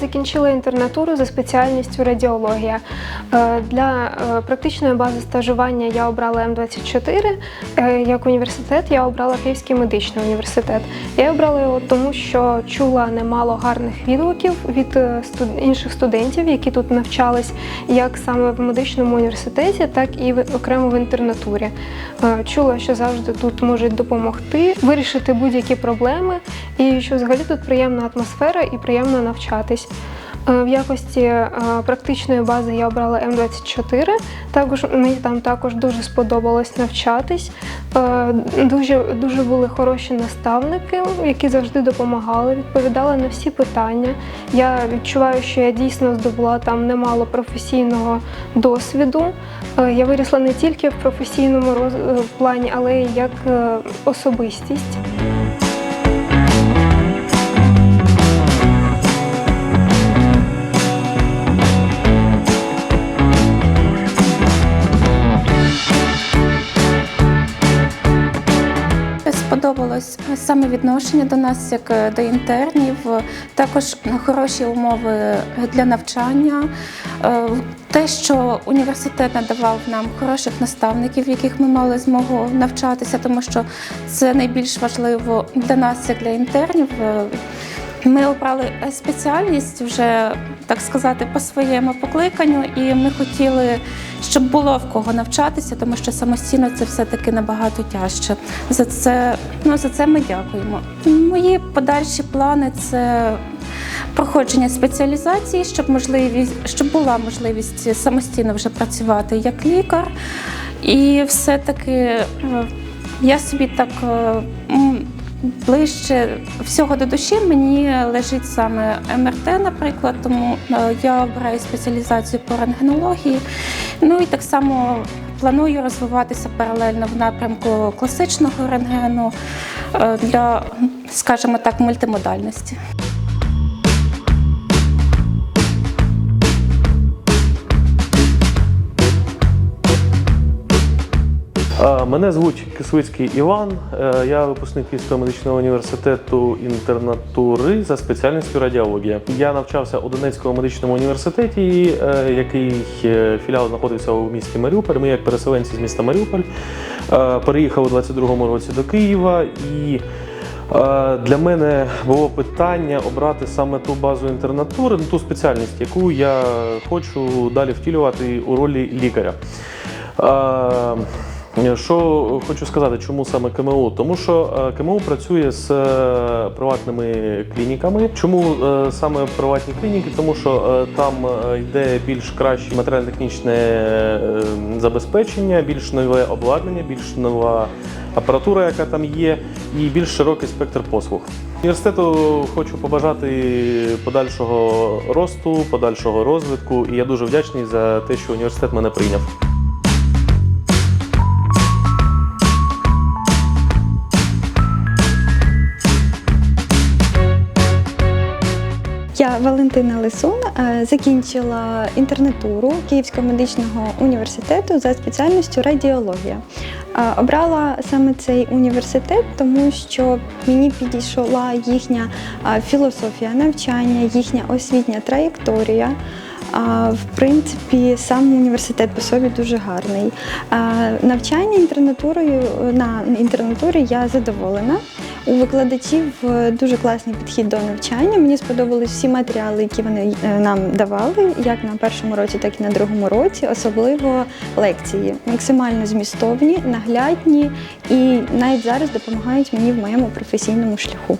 закінчила інтернатуру за спеціальністю радіологія. Е, Для е, практичної бази стажування я обрала М24. Е, Як університет я обрала Київський медичний університет. Я обрала його тому, що чула немало гарних відгуків від інших студентів, які тут навчались, як саме в медичному університеті, так і окремо в інтернатурі. Чула, що завжди тут можуть допомогти вирішити будь-які проблеми, і що взагалі тут приємна атмосфера і приємно навчатись. Е, В якості е, практичної бази я обрала М24. Також мені там також дуже сподобалось навчатись. Е, Дуже, дуже були хороші наставники, які завжди допомагали, відповідали на всі питання. Я відчуваю, що я дійсно здобула там немало професійного досвіду. Я вирісла не тільки в професійному плані, але й як особистість. Сподобалось саме відношення до нас, як е, до інтернів, також хороші умови для навчання. Е, Те, що університет надавав нам хороших наставників, яких ми мали змогу навчатися, тому що це найбільш важливо для нас, як для інтернів. Е, Ми обрали спеціальність вже, так сказати, по своєму покликанню, і ми хотіли, щоб було в кого навчатися, тому що самостійно це все-таки набагато тяжче. За це, ну, за це ми дякуємо. Мої подальші плани це проходження спеціалізації, щоб можливість, щоб була можливість самостійно вже працювати як лікар. І все-таки е, я собі так е, ближче всього до душі мені лежить саме МРТ, наприклад, тому е, я обираю спеціалізацію по рентгенології. Ну і так само планую розвиватися паралельно в напрямку класичного рентгену е, для, скажімо так, мультимодальності. Мене звуть Кисвицький Іван. Е, Я випускник Київського медичного університету інтернатури за спеціальністю радіологія. Я навчався у Донецькому медичному університеті, е, який е, філіал знаходився у місті Маріуполь. Ми, як переселенці з міста Маріуполь, переїхали у 22-му році до Києва і. Для мене було питання обрати саме ту базу інтернатури, ну, ту спеціальність, яку я хочу далі втілювати у ролі лікаря. Е, Що хочу сказати, чому саме КМУ? Тому що е, КМУ працює з е, приватними клініками. Чому е, саме приватні клініки? Тому що е, там е, йде більш краще матеріально-технічне е, забезпечення, більш нове обладнання, більш нова апаратура, яка там є, і більш широкий спектр послуг. Університету хочу побажати подальшого росту, подальшого розвитку, і я дуже вдячний за те, що університет мене прийняв. Валентина Лисун е, закінчила інтернатуру Київського медичного університету за спеціальністю радіологія. Е, Обрала саме цей університет, тому що мені підійшла їхня е, філософія навчання, їхня освітня траєкторія. В принципі, сам університет по собі дуже гарний. Навчання інтернатурою на інтернатурі я задоволена. У викладачів е, дуже класний підхід до навчання. Мені сподобались всі матеріали, які вони е, нам давали, як на першому році, так і на другому році, особливо лекції. Максимально змістовні, наглядні і навіть зараз допомагають мені в моєму професійному шляху.